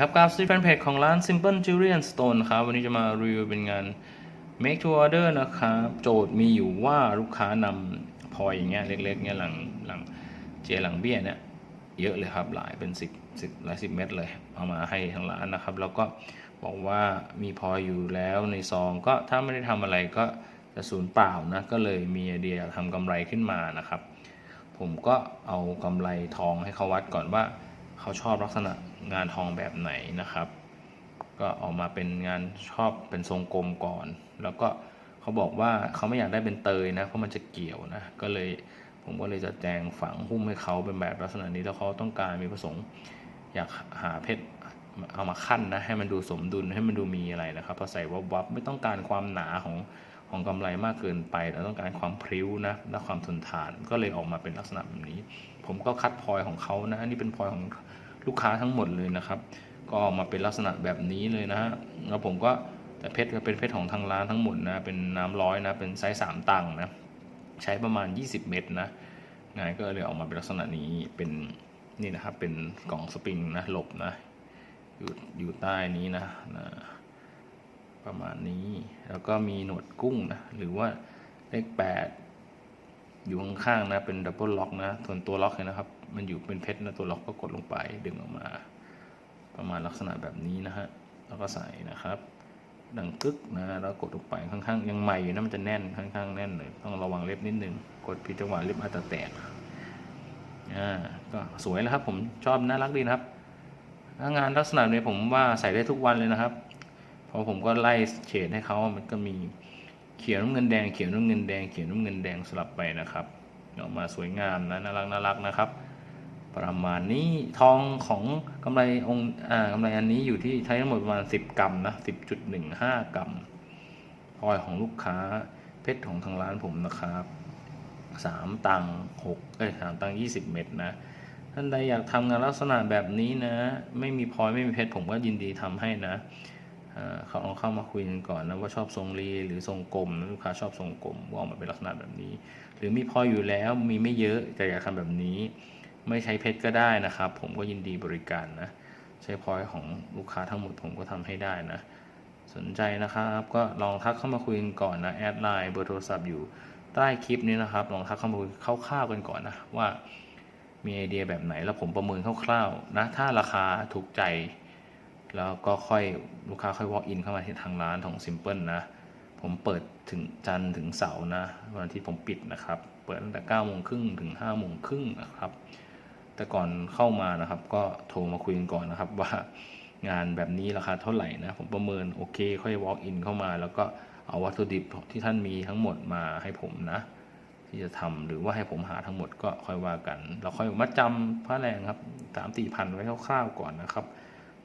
ครับกราฟซีแฟนเพจของร้าน Simple Jewelry and Stone ครับ วันนี้จะมารีวิวเป็นงาน make to order นะครับ โจทย์มีอยู่ว่าลูกค้านำพลอยอย่างเงี้ยเล็กๆเงี้ยหลังหลังเจหลังเบี้ยเนี่ยเยอะเลยครับหลายเป็นสิบสิบหลายสิบเม็ดเลย เอามาให้ทางร้านนะครับ แล้วก็บอกว่ามีพลอยอยู่แล้วในซองก็ถ้าไม่ได้ทำอะไรก็จะสูญเปล่านะ ก็เลยมีไอเดียทำกำไรขึ้นมานะครับ ผมก็เอากำไรทองให้เขาวัดก่อนว่า เขาชอบลักษณะงานทองแบบไหนนะครับ ก็ออกมาเป็นงานชอบเป็นทรงกลมก่อน แล้วก็เขาบอกว่าเขาไม่อยากได้เป็นเตยนะเพราะมันจะเกี่ยวนะก็เลยผมก็เลยจะแจงฝังหุ้มให้เขาเป็นแบบลักษณะนี้แล้วเขาต้องการมีประสงค์อยากหาเพชรเอามาขั้นนะให้มันดูสมดุลให้มันดูมีอะไรนะครับพอใส่วับวับไม่ต้องการความหนาของ ของกำไรมากเกินไปเราต้องการความพริ้วนะและความทนทานก็เลยออกมาเป็นลักษณะแบบนี้ ผมก็คัดพลอยของเขานะนนี้เป็นพลอยของลูกค้าทั้งหมดเลยนะครับ ก็ออกมาเป็นลักษณะแบบนี้เลยนะฮะแล้วผมก็แต่เพชรก็เป็นเพชรของทางร้านทั้งหมดนะเป็นน้ำร้อยนะเป็นไซส์สามตังค์นะใช้ประมาณ 20 เม็ดนะงานก็เลยออกมาเป็นลักษณะนี้เป็นนี่นะครับเป็นกล่องสปริงนะหลบนะอยู่อยู่ใต้นี้นะนะ ประมาณนี้ แล้วก็มีหนวดกุ้งนะหรือว่าเลขแปดอยู่ข้างๆนะเป็นดับเบิลล็อกนะส่วนตัวล็อกเนี่ยนะครับ มันอยู่เป็นเพชรนะตัวล็อกก็กดลงไปดึงออกมา ประมาณลักษณะแบบนี้นะฮะแล้วก็ใส่นะครับดังกึกนะแล้วกดลงไปข้างๆยังใหม่อยู่นะมันจะแน่นข้างๆแน่นเลยต้องระวังเล็บนิดนึงกดผิดจังหวะเล็บอาจจะแตกอ่าก็สวยแล้วครับ ผมชอบน่ารักดีนะครับงานลักษณะนี้ผมว่าใส่ได้ทุกวันเลยนะครับ พราะผมก็ไล่เฉดให้เขามันก็มีเขียวน้ำเงินแดงเขียวน้ำเงินแดงเขียวน้ำเงินแดงสลับไปนะครับออกมาสวยงามนะน่ารักน่ารักนะครับ ประมาณนี้ทองของกำไรองค์อ่ากำไรอันนี้อยู่ที่ใช้ทั้งหมดประมาณ 10 กรัมนะ10.15 กรัมพลอยของลูกค้าเพชรของทางร้านผมนะครับสามตังหกเอ้ยสามตังยี่สิบเม็ดนะท่านใดอยากทำงานลักษณะแบบนี้นะ ไม่มีพลอยไม่มีเพชรผมก็ยินดีทำให้นะ เขาเอาเข้ามาคุยกันก่อนนะว่าชอบทรงรีหรือทรงกลมลูกค้าชอบทรงกลมว่าออกมาเป็นลักษณะแบบนี้ หรือมีพออยู่แล้วมีไม่เยอะแต่อยากทำแบบนี้ ไม่ใช้เพชรก็ได้นะครับ ผมก็ยินดีบริการนะใช้พอยของลูกค้าทั้งหมดผมก็ทำให้ได้นะ สนใจนะครับก็ลองทักเข้ามาคุยกันก่อนนะแอดไลน์เบอร์โทรศัพท์อยู่ใต้คลิปนี้นะครับ ลองทักเข้ามาคุยคร่าวๆกันก่อนนะว่ามีไอเดียแบบไหนแล้วผมประเมินคร่าวๆนะถ้าราคาถูกใจ แล้วก็ค่อยลูกค้าค่อย walk in เข้ามาที่ทางร้านของ Simple นะ ผมเปิดถึงจันทร์ถึงเสาร์นะ วันอาทิตย์ผมปิดนะครับ เปิดตั้งแต่9โมงครึ่งถึง5โมงครึ่งนะครับ แต่ก่อนเข้ามานะครับ ก็โทรมาคุยกันก่อนนะครับ ว่างานแบบนี้ราคาเท่าไหร่นะ ผมประเมินโอเค ค่อย walk in เข้ามา แล้วก็เอาวัตถุดิบที่ท่านมีทั้งหมดมาให้ผมนะที่จะทำหรือว่าให้ผมหาทั้งหมดก็ค่อยว่ากัน เราค่อยมัดจำผ้าแรงครับสามสี่พันไว้คร่าวๆก่อนนะครับ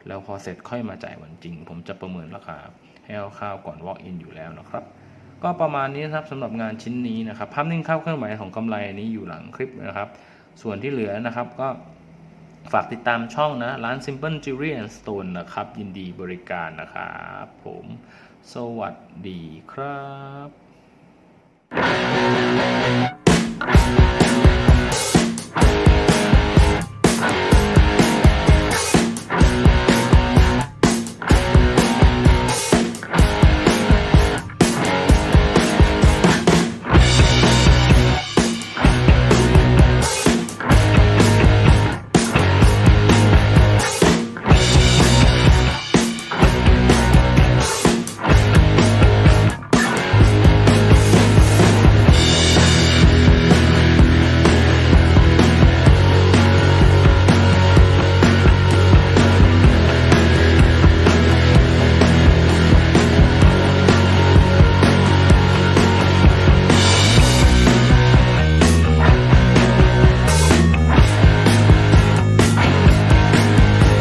แล้วพอเสร็จค่อยมาจ่ายวันจริง ผมจะประเมินราคาให้คร่าวๆก่อน walk in อยู่แล้วนะครับ ก็ประมาณนี้นะครับสำหรับงานชิ้นนี้นะครับภาพนิ่งเข้าเครื่องหมายของกำไรนี้อยู่หลังคลิปนะครับ ส่วนที่เหลือนะครับก็ฝากติดตามช่องนะ ร้าน Simple Jewelry and Stone นะครับ ยินดีบริการนะครับผม สวัสดีครับ